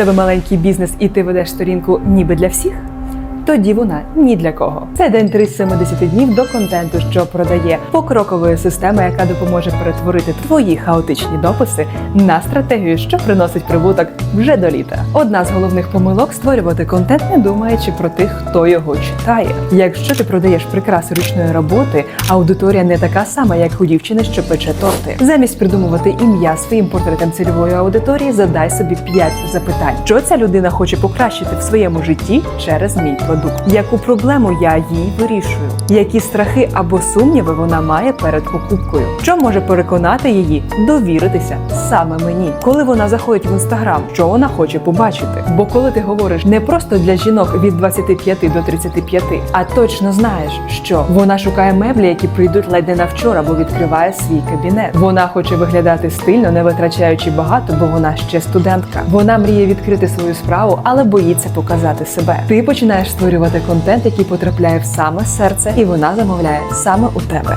тебе маленький бізнес і ти ведеш сторінку ніби для всіх? Тоді вона ні для кого. Це день 3 з 70 днів до контенту, що продає покрокової системи, яка допоможе перетворити твої хаотичні дописи на стратегію, що приносить прибуток вже до літа. Одна з головних помилок створювати контент, не думаючи про тих, хто його читає. Якщо ти продаєш прикраси ручної роботи, аудиторія не така сама, як у дівчини, що пече торти. Замість придумувати ім'я своїм портретам цільової аудиторії, задай собі 5 запитань, що ця людина хоче покращити в своєму житті через мій продукт. Яку проблему я їй вирішую? Які страхи або сумніви вона має перед покупкою? Що може переконати її довіритися саме мені? Коли вона заходить в інстаграм, що вона хоче побачити? Бо коли ти говориш не просто для жінок від 25 до 35, а точно знаєш, що вона шукає меблі, які прийдуть ледь не на вчора, бо відкриває свій кабінет. Вона хоче виглядати стильно, не витрачаючи багато, бо вона ще студентка. Вона мріє відкрити свою справу, але боїться показати себе. Ти починаєш створювати контент, який потрапляє в саме серце, і вона замовляє саме у тебе.